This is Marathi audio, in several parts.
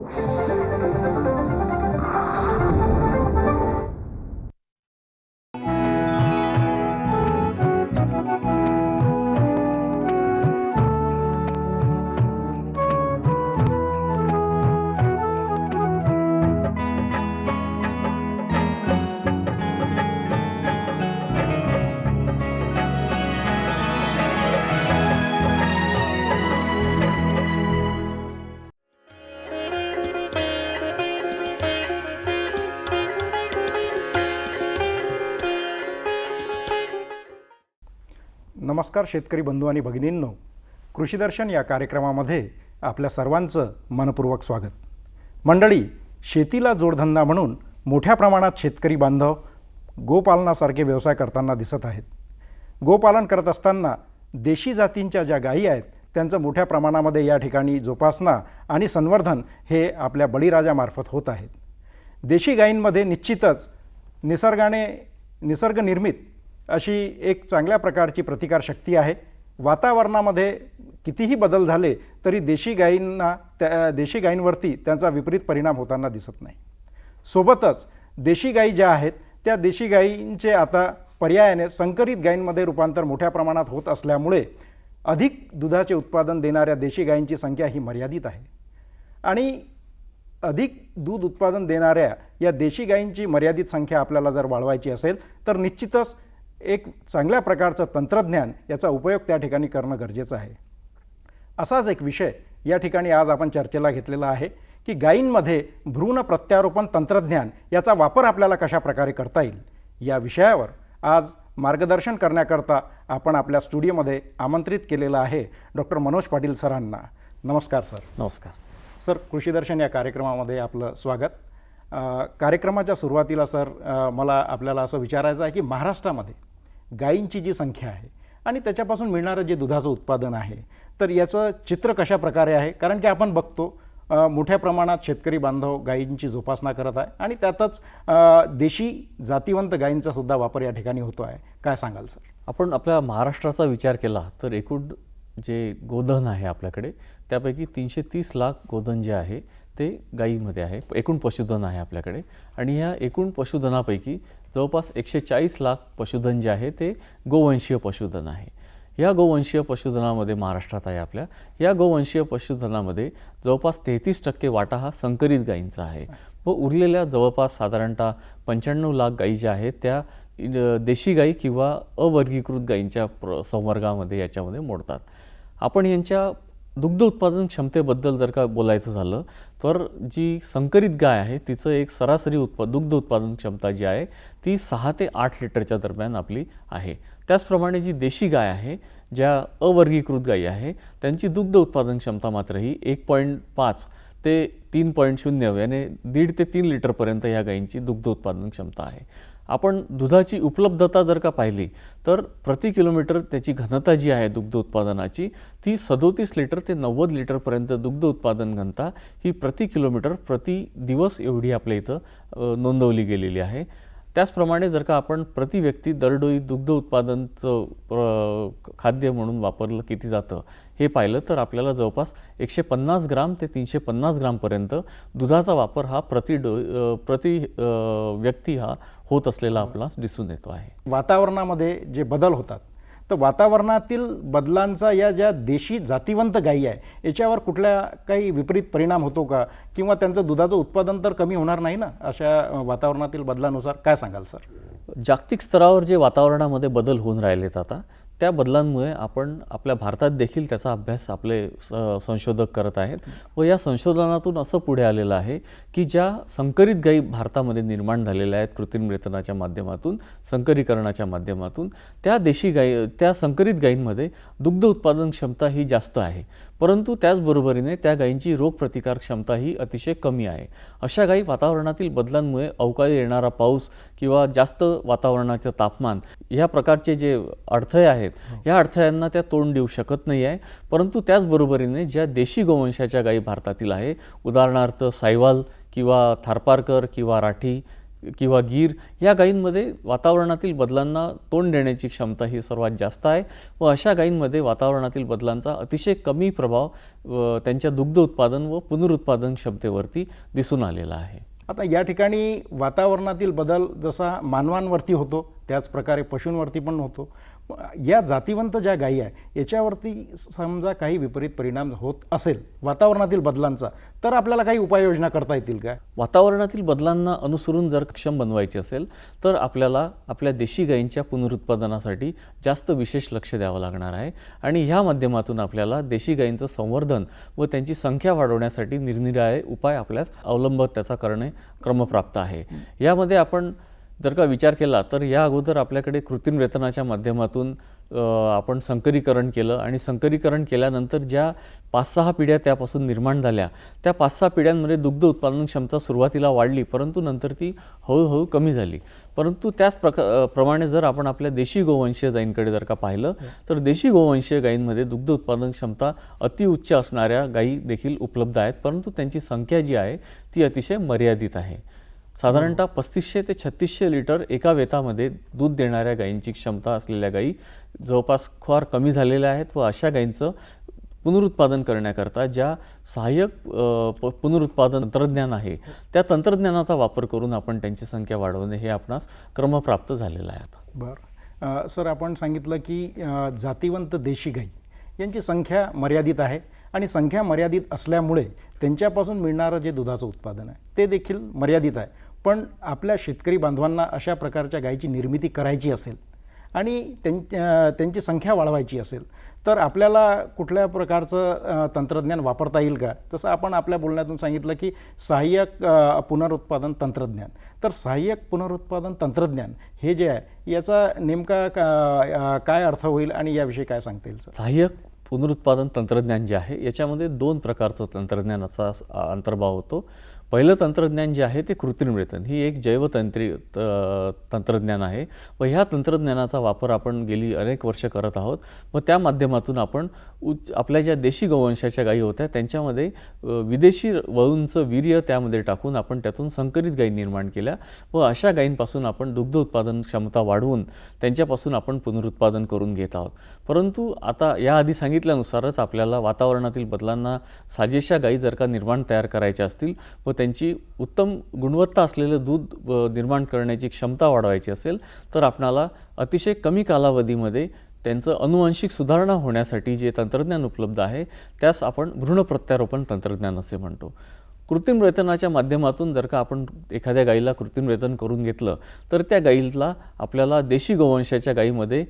Thank you. नमस्कार शेतकरी बंधू आणि भगिनींनो. कृषीदर्शन या कार्यक्रमामध्ये आपल्या सर्वांचं मनपूर्वक स्वागत. मंडळी शेतीला जोडधंदा म्हणून मोठ्या प्रमाणात शेतकरी बांधव गोपालनासारखे व्यवसाय करताना दिसत आहेत. गोपालन करत असताना देशी जातींच्या ज्या गायी आहेत त्यांचं मोठ्या प्रमाणामध्ये या ठिकाणी जोपासना आणि संवर्धन हे आपल्या बळीराजामार्फत होत आहेत देशी गायींमध्ये निश्चितच निसर्गाने निसर्गनिर्मित अशी एक चांगल्या प्रकारची प्रतिकारशक्ती आहे. वातावरणामध्ये कितीही बदल झाले तरी देशी गायींना त्या देशी गायींवरती त्यांचा विपरीत परिणाम होताना दिसत नाही. सोबतच देशी गायी ज्या आहेत त्या देशी गायींचे आता पर्यायाने संकरित गायींमध्ये रूपांतर मोठ्या प्रमाणात होत असल्यामुळे अधिक दुधाचे उत्पादन देणाऱ्या देशी गायींची संख्या ही मर्यादित आहे. आणि अधिक दूध उत्पादन देणाऱ्या या देशी गायींची मर्यादित संख्या आपल्याला जर वाढवायची असेल तर निश्चितच एक चांगल्या प्रकारचं तंत्रज्ञान याचा उपयोग त्या ठिकाणी करणं गरजेचं आहे. असाच एक विषय या ठिकाणी आज आपण चर्चेला घेतलेला आहे की गायींमध्ये भ्रूण प्रत्यारोपण तंत्रज्ञान याचा वापर आपल्याला कशा प्रकारे करता येईल? या विषयावर आज मार्गदर्शन करण्याकरता आपण आपल्या स्टुडिओमध्ये आमंत्रित केलेलं आहे डॉक्टर मनोज पाटील सरांना. नमस्कार सर. नमस्कार. सर कृषीदर्शन या कार्यक्रमामध्ये आपलं स्वागत. कार्यक्रमाच्या सुरुवातीला सर मला आपल्याला असं विचारायचं आहे की महाराष्ट्रामध्ये गायींची जी संख्या आहे आणि त्याच्यापासून मिळणारं जे दुधाचं उत्पादन आहे तर याचं चित्र कशा प्रकारे आहे? कारण की आपण बघतो मोठ्या प्रमाणात शेतकरी बांधव गायींची जोपासना करत आहे आणि त्यातच देशी जातिवंत गायींचा सुद्धा वापर या ठिकाणी होतो आहे. काय सांगाल सर? आपण आपल्या महाराष्ट्राचा विचार केला तर एकूण जे गोधन आहे आपल्याकडे त्यापैकी तीनशे तीस लाख गोधन जे आहे ते गाईमध्ये आहे. एकूण पशुधन आहे आपल्याकडे. आणि ह्या एकूण पशुधनापैकी जवळपास एकशे चाळीस लाख पशुधन जे आहे ते गोवंशीय पशुधन आहे. या गोवंशीय पशुधनामध्ये महाराष्ट्रात आहे आपल्या. या गोवंशीय पशुधनामध्ये जवळपास तेहतीस टक्के वाटा हा संकरित गायींचा आहे. व उरलेल्या जवळपास साधारणतः पंच्याण्णव लाख गायी ज्या आहेत त्या देशी गायी किंवा अवर्गीकृत गायींच्या प्र संवर्गामध्ये याच्यामध्ये मोडतात. आपण यांच्या दुग्ध उत्पादन क्षमतेबद्दल जर का बोलायचं झालं तर जी संकरित गाय आहे तिचं एक सरासरी उत्पा दुग्ध उत्पादन क्षमता जी आहे ती सहा ते आठ लिटरच्या दरम्यान आपली आहे. त्याचप्रमाणे जी देशी गाय आहे ज्या अवर्गीकृत गायी आहे त्यांची दुग्ध उत्पादन क्षमता मात्र ही एक पॉईंट पाच ते तीन पॉईंट शून्य याने दीड ते तीन लिटरपर्यंत ह्या गायींची दुग्ध उत्पादन क्षमता आहे. आपण दुधाची उपलब्धता जर का पाहिली तर प्रति किलोमीटर त्याची घनता जी आहे दुग्ध उत्पादनाची ती सदोतीस लिटर ते नव्वद लिटरपर्यंत दुग्ध उत्पादन घनता ही प्रति किलोमीटर प्रति दिवस एवढी आपल्या इथं नोंदवली गेलेली आहे. त्याचप्रमाणे जर का आपण प्रति व्यक्ती दरडोई दुग्ध उत्पादनचं खाद्य म्हणून वापरलं किती जातं हे पाहिलं तर आपल्याला जवळपास एकशे पन्नास ग्राम ते तीनशे पन्नास ग्रामपर्यंत दुधाचा वापर हा प्रति डो प्रति व्यक्ती हा होत असलेला आपणास दिसून येतो आहे. वातावरणामध्ये जे बदल होतात तर वातावरणातील बदलांचा या ज्या देशी जातिवंत गायी आहे याच्यावर कुठल्या काही विपरीत परिणाम होतो का? किंवा त्यांचं दुधाचं उत्पादन तर कमी होणार नाही ना? अशा वातावरणातील बदलानुसार काय सांगाल सर? जागतिक स्तरावर जे वातावरणामध्ये बदल होऊन राहिलेत आता त्या बदलांमुळे आपण आपल्या भारतात देखील त्याचा अभ्यास आपले स- संशोधक करत आहेत व या संशोधनातून असं पुढे आलेलं आहे की ज्या संकरित गायी भारतामध्ये निर्माण झालेल्या आहेत कृत्रिम रेतनाच्या माध्यमातून संकरीकरणाच्या माध्यमातून त्या देशी गायी त्या संकरित गायींमध्ये दुग्ध उत्पादन क्षमता ही जास्त आहे. परंतु त्याचबरोबरीने त्या गायींची रोगप्रतिकार क्षमता ही अतिशय कमी आहे. अशा गायी वातावरणातील बदलांमुळे अवकाळी येणारा पाऊस किंवा जास्त वातावरणाचं तापमान ह्या प्रकारचे जे अडथळे आहेत या अडथळ्यांना त्या तोंड देऊ शकत नाही आहे. परंतु त्याचबरोबरीने ज्या देशी गोवंशाच्या गायी भारतातील आहे उदाहरणार्थ सायवाल किंवा थारपारकर किंवा राठी किंवा गीर या गायींमध्ये वातावरणातील बदलांना तोंड देण्याची क्षमता ही सर्वात जास्त आहे व अशा गायींमध्ये वातावरणातील बदलांचा अतिशय कमी प्रभाव त्यांच्या दुग्ध उत्पादन व पुनरुत्पादन क्षमतेवरती दिसून आलेला आहे. आता या ठिकाणी वातावरणातील बदल जसा मानवांवरती होतो त्याच प्रकारे पशूंवरती पण होतो. या जातीवंत ज्या गायी आहे याच्यावरती समजा काही विपरीत परिणाम होत असेल वातावरणातील बदलांचा तर आपल्याला काही उपाययोजना करता येतील का? वातावरणातील बदलांना अनुसरून जर क्षम बनवायची असेल तर आपल्याला आपल्या देशी गायींच्या पुनरुत्पादनासाठी जास्त विशेष लक्ष द्यावं लागणार आहे. आणि ह्या माध्यमातून आपल्याला देशी गायींचं संवर्धन व त्यांची संख्या वाढवण्यासाठी निरनिराळे उपाय आपल्यास अवलंब त्याचा करणे क्रमप्राप्त आहे. यामध्ये आपण जर का विचार केला तर या अगोदर आपल्याकडे कृत्रिम वेतनाच्या माध्यमातून आपण संकरीकरण केलं आणि संकरीकरण केल्यानंतर ज्या पाच सहा पिढ्या त्यापासून निर्माण झाल्या त्या पाच सहा पिढ्यांमध्ये दुग्ध उत्पादन क्षमता सुरुवातीला वाढली परंतु नंतर ती हळूहळू कमी झाली. परंतु त्याच प्रका प्रमाणे जर आपण आपल्या देशी गोवंशीय गायींकडे जर का पाहिलं तर देशी गोवंशीय गायींमध्ये दुग्ध उत्पादन क्षमता अतिउच्च असणाऱ्या गायी देखील उपलब्ध आहेत परंतु त्यांची संख्या जी आहे ती अतिशय मर्यादित आहे. साधारणतः पस्तीसशे ते छत्तीसशे लिटर एका वेतामध्ये दूध देणाऱ्या गायींची क्षमता असलेल्या गायी जवळपास फार कमी झालेल्या आहेत व अशा गायींचं पुनरुत्पादन करण्याकरता ज्या सहाय्यक प- पुनरुत्पादन तंत्रज्ञान आहे त्या तंत्रज्ञानाचा वापर करून आपण त्यांची संख्या वाढवणे हे आपणास क्रमप्राप्त झालेलं आहे आता. बरं. सर आपण सांगितलं की जातिवंत जातीवंत देशी गाई यांची संख्या मर्यादित आहे आणि संख्या मर्यादित असल्यामुळे त्यांच्यापासून मिळणारं जे दुधाचं उत्पादन आहे ते देखील मर्यादित आहे. पण आपल्या शेतकरी बांधवांना अशा प्रकारच्या गायीची निर्मिती करायची असेल आणि त्यां त्यांची संख्या वाढवायची असेल तर आपल्याला कुठल्या प्रकारचं तंत्रज्ञान वापरता येईल का? तसं आपण आपल्या बोलण्यातून सांगितलं की सहाय्यक पुनरुत्पादन तंत्रज्ञान. तर सहाय्यक पुनरुत्पादन तंत्रज्ञान हे जे आहे याचा नेमका का- काय अर्थ होईल आणि याविषयी काय सांगता येईल सहाय्यक पुनरुत्पादन तंत्रज्ञान जे आहे याच्यामध्ये दोन प्रकारचं तंत्रज्ञानाचा अंतर्भाव होतो. पहिलं तंत्रज्ञान जे आहे ते कृत्रिम वेतन ही एक जैवतंत्री त- तंत्रज्ञान आहे. व ह्या तंत्रज्ञानाचा वापर आपण गेली अनेक वर्ष करत आहोत. व त्या माध्यमातून आपण उच्च आपल्या ज्या देशी गोवंशाच्या गायी होत्या त्यांच्यामध्ये विदेशी वळूंचं वीर्य त्यामध्ये टाकून आपण त्यातून संकरित गायी निर्माण केल्या. व अशा गायींपासून आपण दुग्ध उत्पादन क्षमता वाढवून त्यांच्यापासून आपण पुनरुत्पादन करून घेत आहोत. परंतु आता याआधी सांगितल्यानुसारच आपल्याला वातावरणातील बदलांना साजेशा गायी जर का निर्माण तयार करायच्या असतील व त्यांची उत्तम गुणवत्ता असलेलं दूध निर्माण करण्याची क्षमता वाढवायची असेल तर आपणाला अतिशय कमी कालावधीमध्ये त्यांचं अनुवांशिक सुधारणा होण्यासाठी जे तंत्रज्ञान उपलब्ध आहे त्यास आपण भ्रूण प्रत्यारोपण तंत्रज्ञान असे म्हणतो. कृत्रिम रेतनाच्या माध्यमातून जर का आपण एखाद्या गाईला कृत्रिम वेतन करून घेतलं तर त्या गाईला आपल्याला देशी गोवंशाच्या गाईमध्ये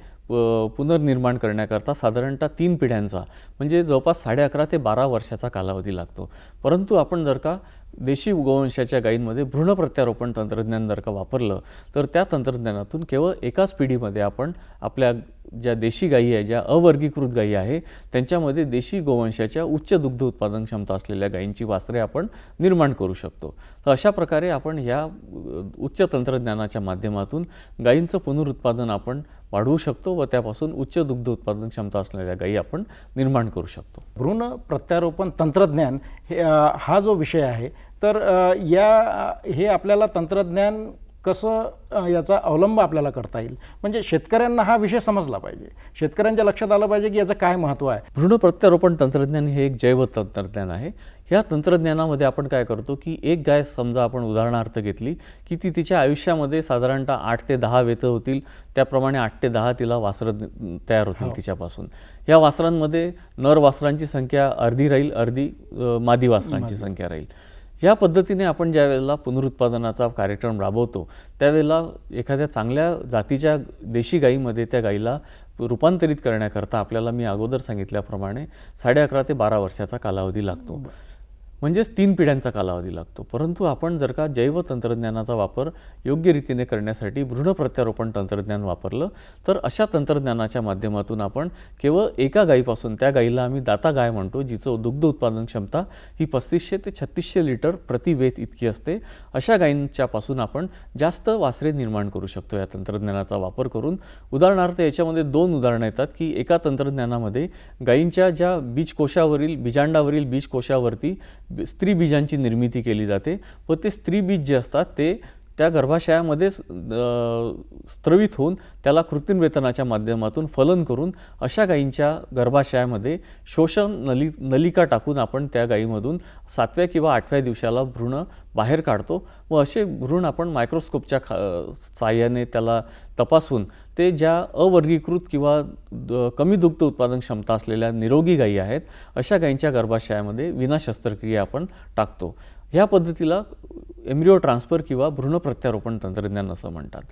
पुनर्निर्माण करण्याकरता साधारणतः तीन पिढ्यांचा म्हणजे जवळपास साडे अकरा ते बारा वर्षाचा कालावधी लागतो. परंतु आपण जर का देशी गोवंशाच्या गायींमध्ये भ्रूण प्रत्यारोपण तंत्रज्ञान जर का वापरलं तर त्या तंत्रज्ञानातून केवळ एकाच पिढीमध्ये आपण आपल्या ज्या देशी गायी आहे ज्या अवर्गीकृत गायी आहे त्यांच्यामध्ये देशी गोवंशाच्या उच्च दुग्ध उत्पादन क्षमता असलेल्या गायींची वासरे आपण निर्माण करू शकतो. तर अशा प्रकारे आपण ह्या उच्च तंत्रज्ञानाच्या माध्यमातून गायींचं पुनरुत्पादन आपण वाढवू शकतो व त्यापासून उच्च दुग्ध उत्पादन क्षमता असलेल्या गायी आपण निर्माण करू शकतो. भ्रूण प्रत्यारोपण तंत्रज्ञान हे हा जो विषय आहे तर या हे आपल्याला तंत्रज्ञान कसं याचा अवलंब आपल्याला करता येईल? म्हणजे शेतकऱ्यांना हा विषय समजला पाहिजे. शेतकऱ्यांच्या लक्षात आलं पाहिजे की याचं काय महत्त्व आहे. भ्रूण प्रत्यारोपण तंत्रज्ञान हे एक जैव तंत्रज्ञान आहे. ह्या तंत्रज्ञानामध्ये आपण काय करतो की एक गाय समजा आपण उदाहरणार्थ घेतली की ती तिच्या आयुष्यामध्ये साधारणतः आठ ते दहा वेतं होतील. त्याप्रमाणे आठ ते दहा तिला वासरं तयार होतील तिच्यापासून. या वासरांमध्ये नर वासरांची संख्या अर्धी राहील. अर्धी मादी वासरांची संख्या राहील. या पद्धतीने आपण ज्या वेळेला पुनरुत्पादनाचा कार्यक्रम राबवतो त्यावेळेला एखाद्या चांगल्या जातीच्या देशी गाईमध्ये त्या गाईला रूपांतरित करण्याकरता आपल्याला मी अगोदर सांगितल्याप्रमाणे साडे अकरा ते बारा वर्षाचा कालावधी लागतो. म्हणजेच तीन पिढ्यांचा कालावधी लागतो. परंतु आपण जर का जैव तंत्रज्ञानाचा वापर योग्य रीतीने करण्यासाठी भ्रूण प्रत्यारोपण तंत्रज्ञान वापरलं तर अशा तंत्रज्ञानाच्या माध्यमातून आपण केवळ एका गायीपासून त्या गायीला आम्ही दाता गाय म्हणतो जिचं दुग्ध उत्पादन क्षमता ही पस्तीसशे ते छत्तीसशे लिटर प्रतिवेत इतकी असते अशा गायींच्यापासून आपण जास्त वासरे निर्माण करू शकतो या तंत्रज्ञानाचा वापर करून. उदाहरणार्थ याच्यामध्ये दोन उदाहरणं येतात की एका तंत्रज्ञानामध्ये गायींच्या ज्या बीजकोशावरील बीजांडावरील बीजकोशावरती स्त्रीबीजांची स्त्री बीजांची निर्मिती केली जाते व ते स्त्री बीज जे असतात ते त्या गर्भाशयामध्येच स्त्रवित होऊन त्याला कृत्रिम वेतनाच्या माध्यमातून फलन करून अशा गायींच्या गर्भाशयामध्ये शोषण नली नलिका टाकून आपण त्या गायीमधून सातव्या किंवा आठव्या दिवसाला भ्रूण बाहेर काढतो व असे भ्रूण आपण मायक्रोस्कोपच्या खा साह्याने त्याला तपासून ते ज्या अवर्गीकृत किंवा द- कमी दुग्ध उत्पादन क्षमता असलेल्या निरोगी गायी आहेत अशा गायींच्या गर्भाशयामध्ये विना शस्त्रक्रिया आपण टाकतो. ह्या पद्धतीला एम्ब्रिओ ट्रान्सफर किंवा भ्रूण प्रत्यारोपण तंत्रज्ञान असं म्हणतात.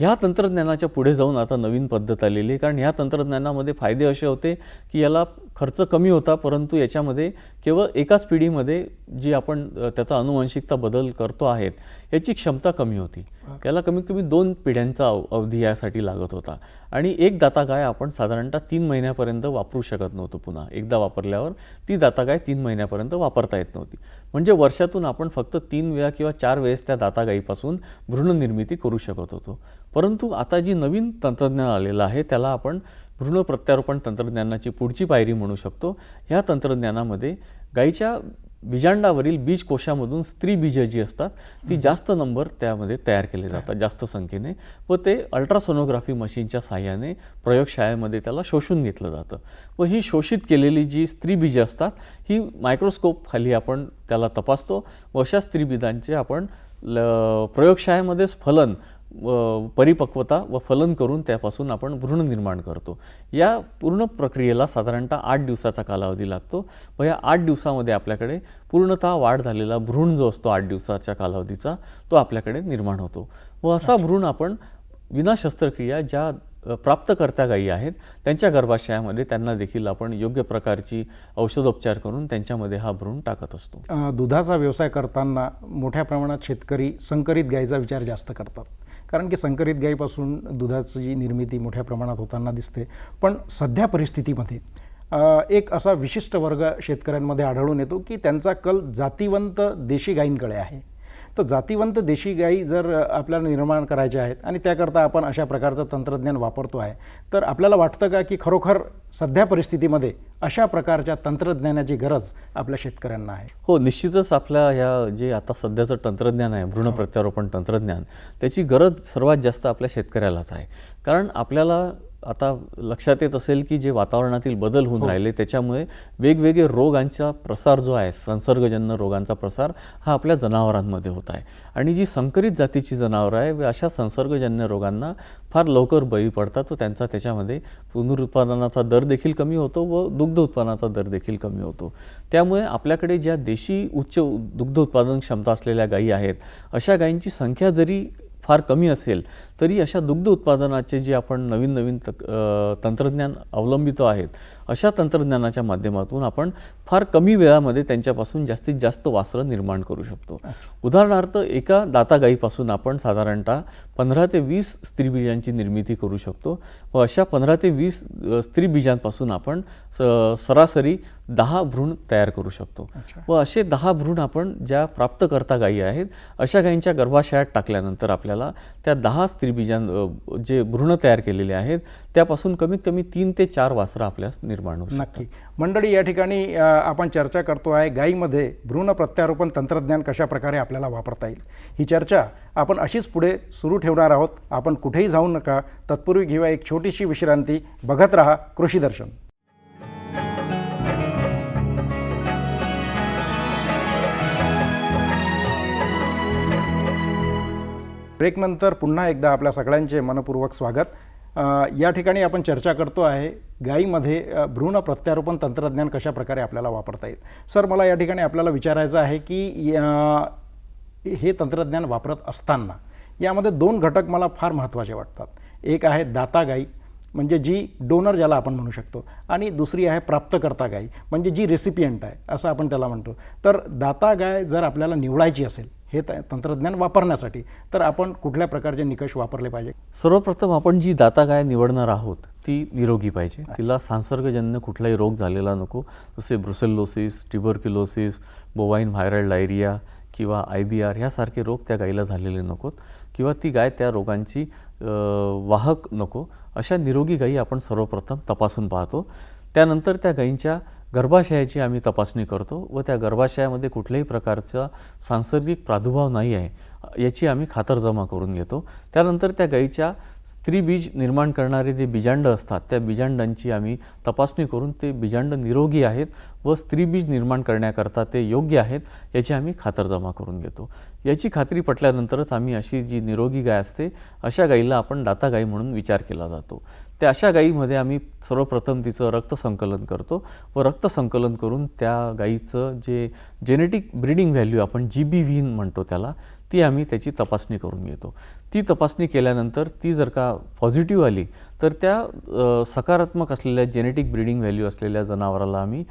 ह्या तंत्रज्ञानाच्या पुढे जाऊन आता नवीन पद्धत आलेली आहे. कारण ह्या तंत्रज्ञानामध्ये फायदे असे होते की याला खर्च कमी होता परंतु याच्यामध्ये केवळ एकाच पिढीमध्ये जी आपण त्याचा अनुवंशिकता बदल करतो आहेत याची क्षमता कमी होती. याला कमीत कमी दोन पिढ्यांचा अव- अवधी यासाठी लागत होता. आणि एक दाता गाय आपण साधारणतः तीन महिन्यापर्यंत वापरू शकत नव्हतो पुन्हा. एकदा वापरल्यावर ती दाता गाय तीन महिन्यापर्यंत वापरता येत नव्हती. म्हणजे वर्षातून आपण फक्त तीन वेळा किंवा चार वेळेस त्या दाता गायीपासून भ्रूणनिर्मिती करू शकत होतो. परंतु आता जी नवीन तंत्रज्ञान आलेलं आहे त्याला आपण भ्रूण प्रत्यारोपण तंत्रज्ञानाची पुढची पायरी म्हणू शकतो. ह्या तंत्रज्ञानामध्ये गाईच्या बीजांडावरील बीज कोशामधून स्त्री बीज जी असतात ती जास्त नंबर त्यामध्ये तयार केले जातात जास्त संख्येने. व ते अल्ट्रासोनोग्राफी मशीनच्या साहाय्याने प्रयोगशाळेमध्ये त्याला शोषून घेतलं जातं. व ही शोषित केलेली जी स्त्री बीजे असतात ही मायक्रोस्कोप खाली आपण त्याला तपासतो. व अशा स्त्रीबीजांचे आपण ल प्रयोगशाळेमध्येच फलन परिपक्वता व फलन करून त्यापासून आपण भ्रूण निर्माण करतो. या पूर्ण प्रक्रियेला साधारणतः आठ दिवसाचा कालावधी लागतो. व या आठ दिवसामध्ये आपल्याकडे पूर्णतः वाढ झालेला भ्रूण जो असतो आठ दिवसाच्या कालावधीचा तो आपल्याकडे निर्माण होतो. व असा भ्रूण आपण विना शस्त्रक्रिया ज्या प्राप्तकर्त्या गायी आहेत त्यांच्या गर्भाशयामध्ये त्यांना देखील आपण योग्य प्रकारची औषधोपचार करून त्यांच्यामध्ये हा भ्रूण टाकत असतो. दुधाचा व्यवसाय करताना मोठ्या प्रमाणात शेतकरी संकरित गाईचा विचार जास्त करतात. कारण की संकरित गाईपासून दुधाची निर्मिती मोठ्या प्रमाणात होताना दिसते. पण सध्या परिस्थितीमध्ये एक असा विशिष्ट वर्ग शेतकऱ्यांमध्ये आढळून येतो की त्यांचा कल जातीवंत देशी गायींकडे आहे. तर जातीवंत देशी गायी जर आपल्याला निर्माण करायच्या आहेत आणि त्याकरता आपण अशा प्रकारचं तंत्रज्ञान वापरतो आहे तर आपल्याला वाटतं का की खरोखर सध्या परिस्थितीमध्ये अशा प्रकारच्या तंत्रज्ञानाची गरज आपल्या शेतकऱ्यांना आहे? हो निश्चितच आपल्या ह्या जे आता सध्याचं तंत्रज्ञान आहे भ्रूण प्रत्यारोपण तंत्रज्ञान त्याची गरज सर्वात जास्त आपल्या शेतकऱ्यालाच आहे. कारण आपल्याला आता लक्षात येत असेल की जे वातावरणातील बदल होऊन राहिले त्याच्यामुळे वेगवेगळे रोगांचा प्रसार जो आहे संसर्गजन्य रोगांचा प्रसार हा आपल्या जनावरांमध्ये होत आहे. आणि जी संकरित जातीची जनावरं आहे व अशा संसर्गजन्य रोगांना फार लवकर बळी पडतात व त्यांचा त्याच्यामध्ये पुनरुत्पादनाचा दर देखील कमी होतो व दुग्ध उत्पादनाचा दर देखील कमी होतो. त्यामुळे आपल्याकडे ज्या देशी उच्च दुग्ध उत्पादन क्षमता असलेल्या गायी आहेत अशा गायींची संख्या जरी फार कमी असेल तरी अशा दुग्ध उत्पादनाचे जे आपण नवीन नवीन तक तंत्रज्ञान अवलंबितो आहेत अशा तंत्रज्ञानाच्या माध्यमातून आपण फार कमी वेळामध्ये त्यांच्यापासून जास्तीत जास्त वासरं निर्माण करू शकतो. उदाहरणार्थ एका दाता गाईपासून आपण साधारणतः पंधरा ते वीस स्त्रीबीजांची निर्मिती करू शकतो व अशा पंधरा ते वीस स्त्रीबीजांपासून आपण स सरासरी दहा भ्रूण तयार करू शकतो. व असे दहा भ्रूण आपण ज्या प्राप्तकर्ता गायी आहेत अशा गायींच्या गर्भाशयात टाकल्यानंतर आपल्याला त्या दहा स्त्रीबीजां बीजां जे भ्रूण तयार केलेले आहेत त्यापासून कमीत कमी तीन ते चार वासरं आपल्यास निर्माण होऊ नक्की. मंडळी या ठिकाणी आपण चर्चा करतो आहे गायीमध्ये भ्रूण प्रत्यारोपण तंत्रज्ञान कशाप्रकारे आपल्याला वापरता येईल. ही चर्चा आपण अशीच पुढे सुरू ठेवणार आहोत. आपण कुठेही जाऊ नका. तत्पूर्वी घेऊया एक छोटीशी विश्रांती. बघत रहा कृषी दर्शन. ब्रेकनंतर पुन्हा एकदा आपल्या सगळ्यांचे मनपूर्वक स्वागत. या ठिकाणी आपण चर्चा करतो आहे गायीमध्ये भ्रूण प्रत्यारोपण तंत्रज्ञान कशाप्रकारे आपल्याला वापरता येईल? सर मला या ठिकाणी आपल्याला विचारायचं आहे की हे तंत्रज्ञान वापरत असताना यामध्ये दोन घटक मला फार महत्त्वाचे वाटतात. एक आहे दाता गाई म्हणजे जी डोनर ज्याला आपण म्हणू शकतो आणि दुसरी आहे प्राप्तकर्ता गाई म्हणजे जी रेसिपियंट आहे असं आपण त्याला म्हणतो. तर दाता गाय जर आपल्याला निवडायची असेल हे तंत्रज्ञान वापरण्यासाठी. तर आपण कुठल्या प्रकारचे निकष वापरले पाहिजे? सर्वप्रथम आपण जी दाता गाय निवडणार आहोत ती निरोगी पाहिजे. तिला संसर्गजन्य कुठलाही रोग झालेला नको. जसे brucellosis tuberculosis bovine viral diarrhoea किंवा आय बी आर ह्यासारखे रोग त्या गायीला झालेले नकोत किंवा ती गाय त्या रोगांची वाहक नको. अशा निरोगी गायी आपण सर्वप्रथम तपासून पाहतो. त्यानंतर त्या गायींच्या गर्भाशयाची आम्ही तपासणी करतो व त्या गर्भाशयामध्ये कुठल्याही प्रकारचा सांसर्गिक प्रादुर्भाव नाही आहे याची आम्ही खातरजमा करून घेतो. त्यानंतर त्या गाईच्या स्त्रीबीज निर्माण करणारे जे बिजांड असतात त्या बिजांडांची आम्ही तपासणी करून ते बिजांड निरोगी आहेत व स्त्रीबीज निर्माण करण्याकरता ते योग्य आहेत याची आम्ही खातरजमा करून घेतो. याची खात्री पटल्यानंतरच आम्ही अशी जी निरोगी गाय असते अशा गाईला आपण दाता गाई म्हणून विचार केला जातो. त्या अशा गायीमध्ये आम्ही सर्वप्रथम तिचं रक्तसंकलन करतो व रक्तसंकलन करून त्या गायीचं जे जेनेटिक ब्रीडिंग व्हॅल्यू आपण जी बी व्हीन म्हणतो त्याला ती आम्ही त्याची तपासणी करून घेतो. ती तपासणी केल्यानंतर ती जर का पॉझिटिव्ह आली तर त्या सकारात्मक असलेल्या जेनेटिक ब्रीडिंग व्हॅल्यू असलेल्या जनावराला आम्ही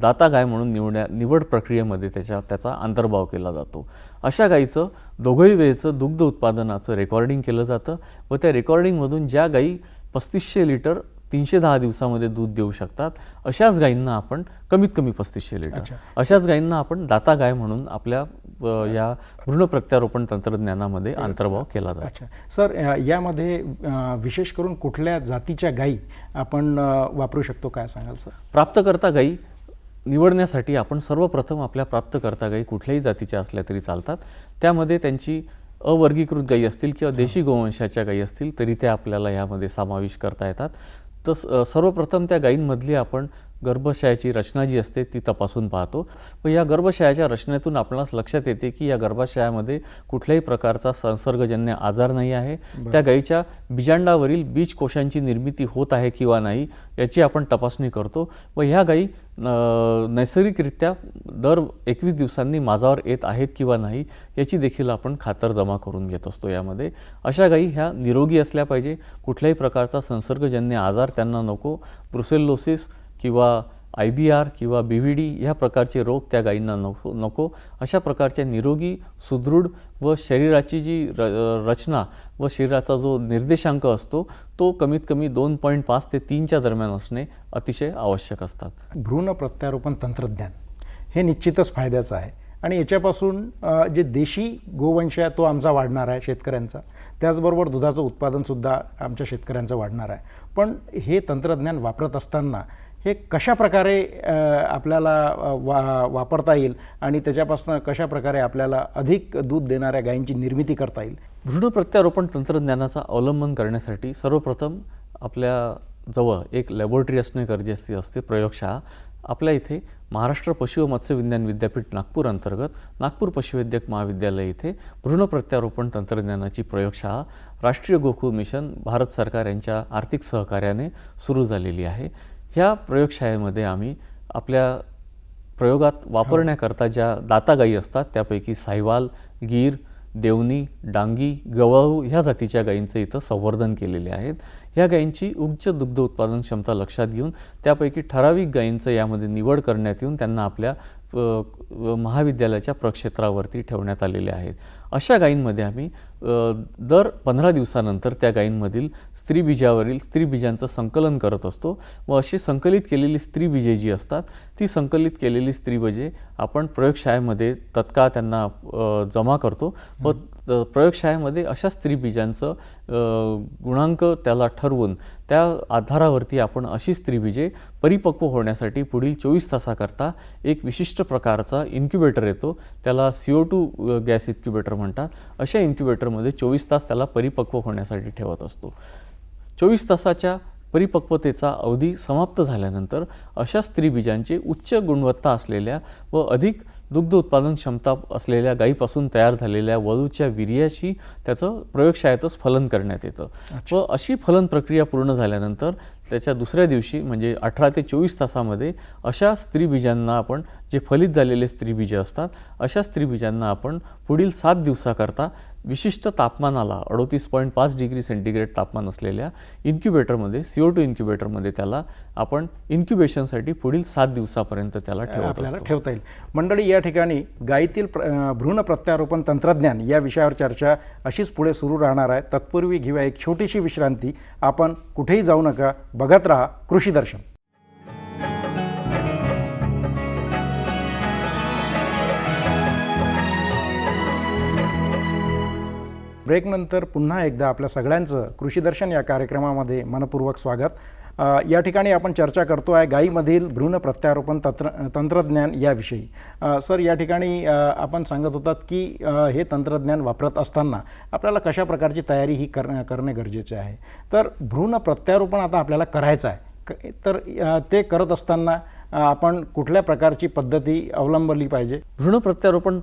दाता गाय म्हणून निवड्या निवड प्रक्रियेमध्ये त्याच्या त्याचा अंतर्भाव केला जातो. अशा गाईचं दोघंही वेळेचं दुग्ध उत्पादनाचं रेकॉर्डिंग केलं जातं व त्या रेकॉर्डिंगमधून ज्या गाई पस्तीसशे लिटर तीनशे दहा दिवसामध्ये दूध देऊ शकतात. अशाच गायींना आपण कमीत कमी पस्तीसशे लिटर. अशाच गायींना आपण दाता गाय म्हणून आपल्या या भ्रूण प्रत्यारोपण तंत्रज्ञानामध्ये अंतर्भाव केला जातो. अच्छा. सर यामध्ये विशेष करून कुठल्या जातीच्या गायी आपण वापरू शकतो? काय सांगाल सर? प्राप्तकर्ता गायी निवडण्यासाठी आपण सर्वप्रथम आपल्या प्राप्तकर्ता गायी कुठल्याही जातीच्या असल्या तरी चालतात. त्यामध्ये त्यांची अवर्गीकृत गायी असतील किंवा देशी गोवंशाच्या गायी असतील तरी त्या आपल्याला यामध्ये समावेश करता येतात. तर सर्वप्रथम त्या गायींमधली आपण गर्भाशयाची रचना जी असते ती तपासून पाहतो. व या गर्भाशयाच्या रचनेतून आपणास लक्षात येते की या गर्भाशयामध्ये कुठल्याही प्रकारचा संसर्गजन्य आजार नाही आहे. त्या गायीच्या बिजांडावरील बीज कोशांची निर्मिती होत आहे किंवा नाही याची आपण तपासणी करतो. व ह्या गायी अ, नैसर्गिकरित्या दर एकवीस दिवसांनी माझावर येत आहेत किंवा नाही याची देखील आपण खातर जमा करून घेत असतो यामध्ये. अशा गायी ह्या निरोगी असल्या पाहिजे. कुठल्याही प्रकारचा संसर्गजन्य आजार त्यांना नको. ब्रुसेल्लोसिस किंवा आय बी आर किंवा बी व्ही डी ह्या प्रकारचे रोग त्या गायींना नको नको. अशा प्रकारच्या निरोगी सुदृढ व शरीराची जी र रचना व शरीराचा जो निर्देशांक असतो तो कमीत कमी दोन पॉईंट पाच ते तीनच्या दरम्यान असणे अतिशय आवश्यक असतात. भ्रूण प्रत्यारोपण तंत्रज्ञान हे निश्चितच फायद्याचं आहे. आणि याच्यापासून जे देशी गोवंश आहे तो आमचा वाढणार आहे शेतकऱ्यांचा. त्याचबरोबर दुधाचं उत्पादनसुद्धा आमच्या शेतकऱ्यांचं वाढणार आहे. पण हे तंत्रज्ञान वापरत असताना हे कशा प्रकारे आपल्याला वा वापरता येईल आणि त्याच्यापासून कशा प्रकारे आपल्याला अधिक दूध देणाऱ्या गायींची निर्मिती करता येईल? भ्रूण प्रत्यारोपण तंत्रज्ञानाचा अवलंबन करण्यासाठी सर्वप्रथम आपल्या जवळ एक लॅबोरेटरी असणे गरजेचे असते प्रयोगशाळा. आपल्या इथे महाराष्ट्र पशु व मत्स्यविज्ञान विद्यापीठ नागपूर अंतर्गत नागपूर पशुवैद्यक महाविद्यालय इथे भ्रूण प्रत्यारोपण तंत्रज्ञानाची प्रयोगशाळा राष्ट्रीय गोकुळ मिशन भारत सरकार यांच्या आर्थिक सहकार्याने सुरू झालेली आहे. ह्या प्रयोगशाळेमध्ये आम्ही आपल्या प्रयोगात वापरण्याकरता ज्या दाता गाई असतात त्यापैकी साहिवाल गीर देवनी डांगी गवाळू ह्या जातीच्या गायींचं इथं संवर्धन केलेले आहेत. ह्या गायींची उच्च दुग्ध उत्पादन क्षमता लक्षात घेऊन त्यापैकी ठराविक गायींचं यामध्ये निवड करण्यात येऊन त्यांना आपल्या महाविद्यालयाच्या प्रक्षेत्रावरती ठेवण्यात आलेले आहेत. अशा गायींमध्ये आम्ही दर पंधरा दिवसानंतर त्या गायींमधील स्त्रीबीजावरील स्त्रीबीजांचं संकलन करत असतो. व अशी संकलित केलेली स्त्रीबीजे जी असतात ती संकलित केलेली स्त्रीबीजे आपण प्रयोगशाळेमध्ये तत्काळ त्यांना जमा करतो. व प्रयोगशाळेमध्ये अशा स्त्रीबीजांचं गुणांक त्याला ठरवून त्या आधारावरती आपण अशी स्त्रीबीजे परिपक्व होण्यासाठी पुढील चोवीस तासाकरता एक विशिष्ट प्रकारचा इन्क्युबेटर येतो. त्याला C O two gas incubator म्हणतात अशा इन्क्युबेटरमध्ये चोवीस तास त्याला परिपक्व होण्यासाठी ठेवत असतो. चोवीस तासाच्या परिपक्वतेचा अवधी समाप्त झाल्यानंतर अशा स्त्रीबीजांचे उच्च गुणवत्ता असलेल्या व अधिक दुग्ध उत्पादन क्षमता असलेल्या गायीपासून तयार झालेल्या वळूच्या वीर्याशी त्याचं प्रयोगशाळेतच फलन करण्यात येतं. व अशी फलन प्रक्रिया पूर्ण झाल्यानंतर त्याच्या दुसऱ्या दिवशी म्हणजे अठरा ते चोवीस तासामध्ये अशा स्त्रीबीजांना आपण जे फलित झालेले स्त्रीबीजं असतात अशा स्त्रीबीजांना आपण पुढील सात दिवसाकरता विशिष्ट तापमानाला अडोतीस पॉईंट पाच डिग्री सेंटीग्रेड तापमान असलेल्या इन्क्युबेटरमध्ये सी ओ टू इन्क्युबेटरमध्ये त्याला आपण इन्क्युबेशनसाठी पुढील सात दिवसापर्यंत त्याला ठेवत ठेवता येईल. मंडळी या ठिकाणी गायीतील प्र भ्रूण प्रत्यारोपण तंत्रज्ञान या विषयावर चर्चा अशीच पुढे सुरू राहणार आहे. तत्पूर्वी घेऊया एक छोटीशी विश्रांती. आपण कुठेही जाऊ नका बघत राहा कृषी दर्शन. ब्रेकनंतर पुन्हा एकदा आपल्या सगळ्यांचं कृषीदर्शन या कार्यक्रमामध्ये मनपूर्वक स्वागत. या ठिकाणी आपण चर्चा करतो आहे गायीमधील भ्रूण प्रत्यारोपण तंत्र तंत्रज्ञान याविषयी. सर या ठिकाणी आपण सांगत होतात की हे तंत्रज्ञान वापरत असताना आपल्याला कशा प्रकारची तयारी ही कर करणे गरजेचे आहे? तर भ्रूण प्रत्यारोपण आता आपल्याला करायचं आहे. तर ते करत असताना आपण कुठल्या प्रकारची पद्धती अवलंबली पाहिजे? भ्रूण प्रत्यारोपण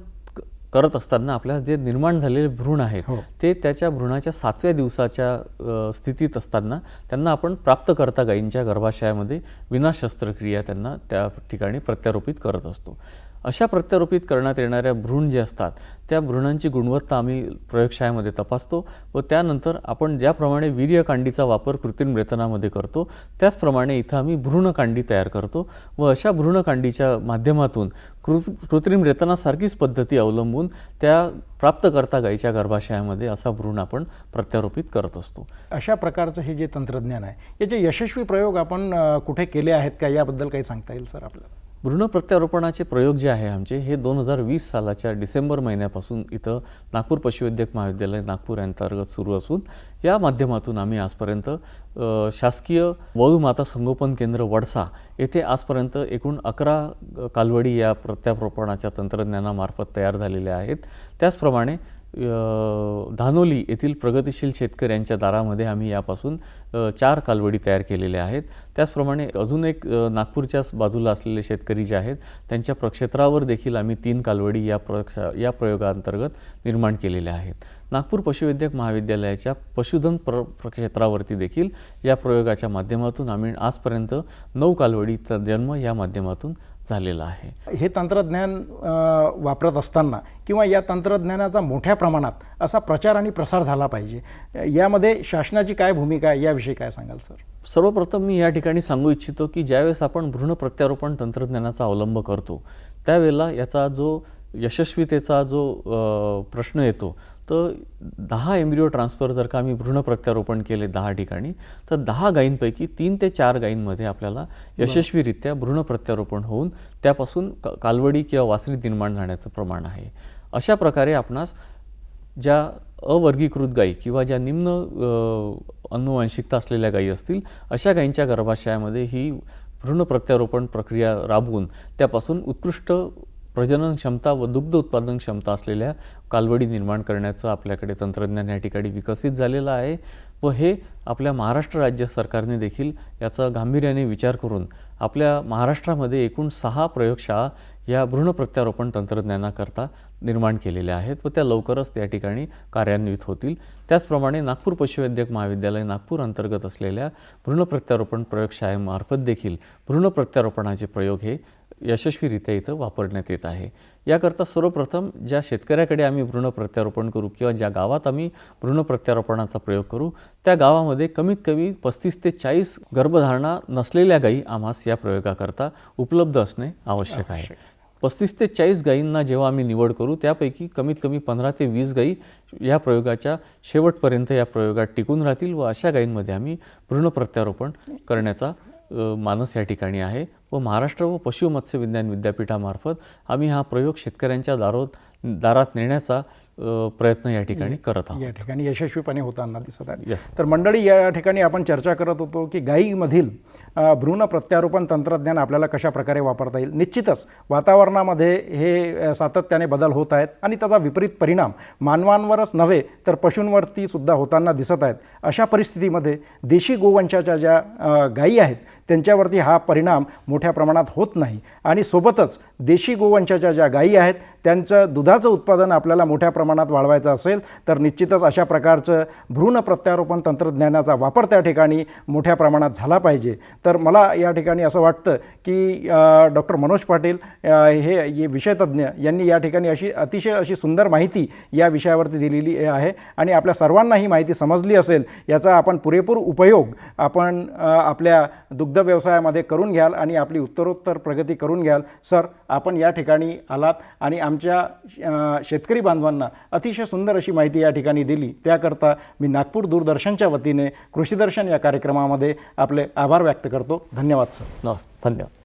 करत असताना आपल्याला जे निर्माण झालेले भ्रूण आहेत हो. ते त्याच्या भ्रूणाच्या सातव्या दिवसाच्या स्थितीत असताना त्यांना आपण प्राप्त करता गायींच्या गर्भाशयामध्ये विना शस्त्रक्रिया त्यांना त्या ठिकाणी प्रत्यारोपित करत असतो अशा प्रत्यारोपित करण्यात येणाऱ्या भ्रूण जे असतात त्या भ्रूणांची गुणवत्ता आम्ही प्रयोगशाळेमध्ये तपासतो व त्यानंतर आपण ज्याप्रमाणे वीर्यकांडीचा वापर कृत्रिम रेतनामध्ये करतो त्याचप्रमाणे इथं आम्ही भ्रूणकांडी तयार करतो व अशा भ्रूणकांडीच्या माध्यमातून कृ कृत्रिम रेतनासारखीच पद्धती अवलंबून त्या प्राप्तकर्ता गाईच्या गर्भाशयामध्ये असा भ्रूण आपण प्रत्यारोपित करत असतो. अशा प्रकारचं हे जे तंत्रज्ञान आहे याचे यशस्वी प्रयोग आपण कुठे केले आहेत का याबद्दल काही सांगता येईल सर आपल्याला? भ्रूण प्रत्यारोपणाचे प्रयोग जे आहे आमचे हे दोन हजार वीस सालाच्या डिसेंबर महिन्यापासून इथं नागपूर पशुवैद्यक महाविद्यालय नागपूर यांतर्गत सुरू असून या माध्यमातून आम्ही आजपर्यंत शासकीय वळूमाता संगोपन केंद्र वडसा येथे आजपर्यंत एकूण अकरा कालवडी या प्रत्यारोपणाच्या तंत्रज्ञानामार्फत तयार झालेल्या आहेत. त्याचप्रमाणे धानोली येथील प्रगतिशील शेतकऱ्यांच्या दारामध्ये आम्ही यापासून चार कालवडी तयार केलेल्या आहेत. त्याचप्रमाणे अजून एक नागपूरच्याच बाजूला असलेले शेतकरी जे आहेत त्यांच्या प्रक्षेत्रावर देखील आम्ही तीन कालवडी या प्रक्षा या प्रयोगांतर्गत निर्माण केलेल्या आहेत. नागपूर पशुवैद्यक महाविद्यालयाच्या पशुधन प्र प्रक्षेत्रावरती देखील या प्रयोगाच्या माध्यमातून आम्ही आजपर्यंत नऊ कालवडीचा जन्म या माध्यमातून झालेला आहे. हे तंत्रज्ञान वापरत असताना किंवा या तंत्रज्ञानाचा मोठ्या प्रमाणात असा प्रचार आणि प्रसार झाला पाहिजे. यामध्ये शासनाची काय भूमिका आहे याविषयी काय सांगाल सर? सर्वप्रथम मी या ठिकाणी सांगू इच्छितो की ज्यावेळेस आपण भ्रूण प्रत्यारोपण तंत्रज्ञानाचा अवलंब करतो त्यावेळेला याचा जो यशस्वीतेचा जो प्रश्न येतो तर दहा एम्ब्रिओ ट्रान्सफर जर का आम्ही भ्रूण प्रत्यारोपण केले दहा ठिकाणी तर दहा गायींपैकी तीन ते चार गायींमध्ये आपल्याला यशस्वीरित्या भ्रूण प्रत्यारोपण होऊन त्यापासून क- कालवडी किंवा वासरी निर्माण झाण्याचं प्रमाण आहे. अशा प्रकारे आपणास ज्या अवर्गीकृत गायी किंवा ज्या निम्न अनुवांशिकता असलेल्या गायी असतील अशा गायींच्या गर्भाशयामध्ये ही भ्रूण प्रत्यारोपण प्रक्रिया राबवून त्यापासून उत्कृष्ट प्रजनन क्षमता व दुग्ध उत्पादन क्षमता असलेल्या कालवडी निर्माण करण्याचं आपल्याकडे तंत्रज्ञान या ठिकाणी विकसित झालेलं आहे व हे आपल्या महाराष्ट्र राज्य सरकारने देखील याचा गांभीर्याने विचार करून आपल्या महाराष्ट्रामध्ये एकूण सहा प्रयोगशाळा या भ्रूण प्रत्यारोपण तंत्रज्ञानाकरता निर्माण केलेल्या आहेत व त्या लवकरच त्या ठिकाणी कार्यान्वित होतील. त्याचप्रमाणे नागपूर पशुवैद्यक महाविद्यालय नागपूर अंतर्गत असलेल्या भ्रूण प्रत्यारोपण प्रयोगशाळेमार्फत देखील भ्रूण प्रत्यारोपणाचे प्रयोग हे यशस्वीरित्या इथं वापरण्यात येत आहे. याकरता सर्वप्रथम ज्या शेतकऱ्याकडे आम्ही भ्रूण प्रत्यारोपण करू किंवा ज्या गावात आम्ही भ्रूण प्रत्यारोपणाचा प्रयोग करू त्या गावामध्ये कमीत कमी पस्तीस ते चाळीस गर्भधारणा नसलेल्या गायी आम्हास या प्रयोगाकरता उपलब्ध असणे आवश्यक आहे. पस्तीस ते चाळीस गायींना जेव्हा आम्ही निवड करू त्यापैकी कमीत कमी पंधरा ते वीस गायी या प्रयोगाच्या शेवटपर्यंत या प्रयोगात टिकून राहतील व अशा गायींमध्ये आम्ही भ्रूण प्रत्यारोपण करण्याचा मानस या ठिकाणी आहे व महाराष्ट्र व पशु मत्स्य विज्ञान विद्यापीठामार्फत आम्ही हा प्रयोग शेतकऱ्यांच्या दारोत दारात नेण्याचा प्रयत्न या ठिकाणी करत आहोत. या ठिकाणी यशस्वीपणे होताना दिसत आहे Yes. तर मंडळी या ठिकाणी आपण चर्चा करत होतो की गायीमधील भ्रूण प्रत्यारोपण तंत्रज्ञान आपल्याला कशा प्रकारे वापरता येईल? निश्चितच वातावरणामध्ये हे सातत्याने बदल होत आहेत आणि त्याचा विपरीत परिणाम मानवांवरच नव्हे तर पशूंवरती सुद्धा होताना दिसत आहेत. अशा परिस्थितीमध्ये देशी गोवंशाच्या ज्या गायी आहेत त्यांच्यावरती हा परिणाम मोठ्या प्रमाणात होत नाही. आणि सोबतच देशी गोवंशाच्या ज्या गायी आहेत त्यांचं दुधाचं उत्पादन आपल्याला मोठ्या प्रमाणात वाढवायचं असेल तर निश्चितच अशा प्रकारचं भ्रूण प्रत्यारोपण तंत्रज्ञानाचा वापर त्या ठिकाणी मोठ्या प्रमाणात झाला पाहिजे. तर मला या ठिकाणी असं वाटतं की डॉक्टर मनोज पाटील हे ये विषयतज्ञ यांनी या ठिकाणी अशी अतिशय अशी सुंदर माहिती या विषयावरती दिलेली आहे आणि आपल्या सर्वांना ही माहिती समजली असेल याचा आपण पुरेपूर उपयोग आपण आपल्या दुग्ध व्यवसायामध्ये करून घ्याल आणि आपली उत्तरोत्तर प्रगती करून घ्याल. सर आपण या ठिकाणी आलात आणि आमच्या शेतकरी बांधवांना अतिशय सुंदर अशी माहिती या ठिकाणी दिली. त्याकरता मी नागपूर दूरदर्शनच्या वतीने कृषीदर्शन या कार्यक्रमामध्ये आपले आभार व्यक्त करतो. धन्यवाद सर. नमस् धन्यवाद.